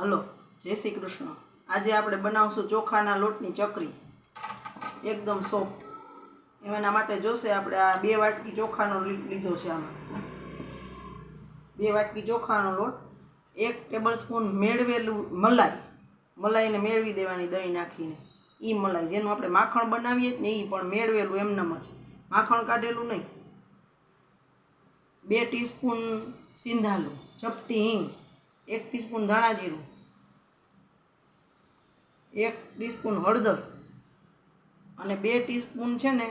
Hello, જય શ્રી કૃષ્ણ. આજે આપણે બનાવશું ચોખાના લોટની ચકરી. એકદમ સોફ્ટ એના માટે જોશે આપણે આ બે વાટકી ચોખાનો લીધો છે આમાં. બે વાટકી ચોખાનો લોટ, એક ટેબલ સ્પૂન મેળવેલું મલાઈ. મલાઈને મેળવી દેવાની દહીં નાખીને. એ મલાઈ, જેનું આપણે માખણ બનાવીએ ને એ પણ મેળવેલું એમનેમ જ. માખણ કાઢેલું નહીં. બે ટીસ્પૂન સિંધાલું ચપટી હિંગ. એક ટીસ્પૂન ધાણા એક ટીસ્પૂન હળદર. અને બે ટીસ્પૂન છે ને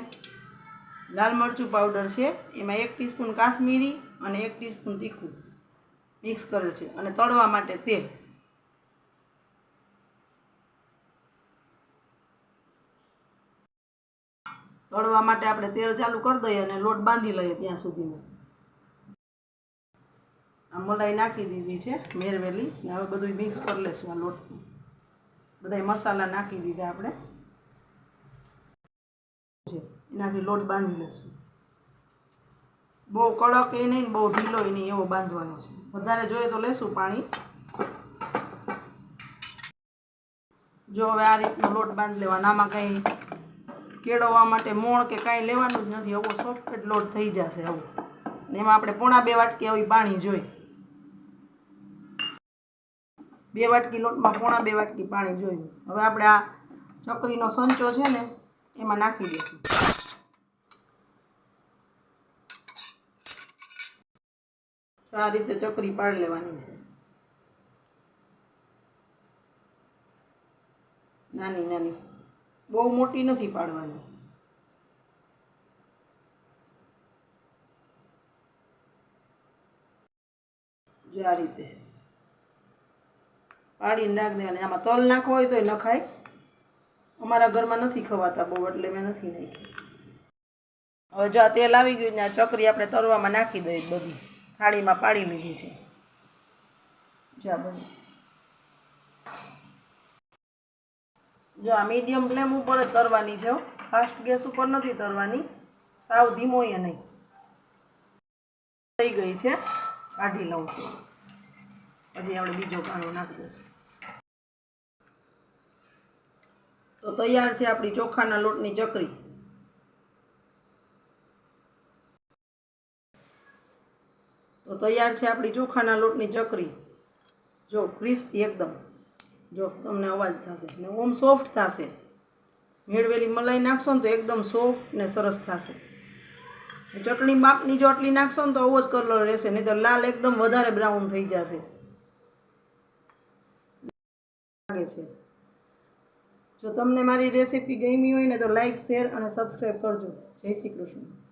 લાલ મરચું પાવડર છે. એમાં એક ટીસ્પૂન કાશ્મીરી અને એક ટીસ્પૂન તીખું મિક્સ કરેલ છે અને તળવા માટે તેલ. તળવા માટે આપણે તેલ ચાલુ કરી દઈએ અને લોટ બાંધી લઈએ ત્યાં સુધીમાં. મલાઈ નાખી દીધી છે, મેરવેલી, ને હવે બધું મિક્સ કરી લેશું આ લોટ બધા મસાલા નાખી દીધા આપણે. એનાથી લોટ બાંધી લેશું. બહુ કડક એ નહીં બહુ ઢીલો એ નહીં, એવો બાંધવાનો છે. વધારે જોઈએ તો લેશું પાણી. જો હવે આ રીતનો લોટ બાંધી લેવાનો, આમાં કંઈ કેળવવા માટે મોણ કે કાંઈ લેવાનું જ નથી, આવો સોફ્ટ લોટ થઈ જશે આવું. ને એમાં આપણે પોણા બે વાટકી આવી પાણી જોઈ બે વાટકી લોટમાં પોણા બે વાટકી પાણી જોયું. હવે આપણે આ ચકરીનો સંચો છે ને, એમાં નાખી દઈશું. આ રીતે ચકરી પાડી લેવાની છે. નાની નાની. બહુ મોટી નથી પાડવાની. જો આ રીતે. પાડીને નાખ દેવાની આમાં તલ નાખવો હોય તોય નખાય. અમારા ઘરમાં નથી ખવાતા બહુ, એટલે મેં નથી નાખી. હવે જો આ તેલ આવી ગયું ને આ ચકરી આપણે તરવામાં નાખી દઈએ બધી. થાળીમાં પાડી લીધી છે. જો બધી. જો આ મીડિયમ ફ્લેમ ઉપર જ તરવાની છે ફાસ્ટ ગેસ ઉપર નથી તરવાની. સાવ ધીમોય નહીં. થઈ ગઈ છે. કાઢી લઉં છું. પછી આપણે બીજો કાણો નાખી દઈશું. તો તૈયાર છે આપણી ચોખાના લોટની ચકરી. તો તૈયાર છે આપણી ચોખાના લોટની ચકરી. જો ક્રિસ્પી એકદમ. જો તમને અવાજ થશે ને ઓમ સોફ્ટ થશે. મેળવેલી મલાઈ નાખશો ને તો એકદમ સોફ્ટ ને સરસ થશે. ચટણી બાપની જો આટલી નાખશો ને તો આવો જ કલર રહેશે નહીં તો લાલ એકદમ વધારે બ્રાઉન થઈ જશે. લાગે છે. જો તમને મારી રેસીપી ગમી હોય ને તો લાઈક શેર અને સબસ્ક્રાઈબ કરજો. જય શ્રી કૃષ્ણ.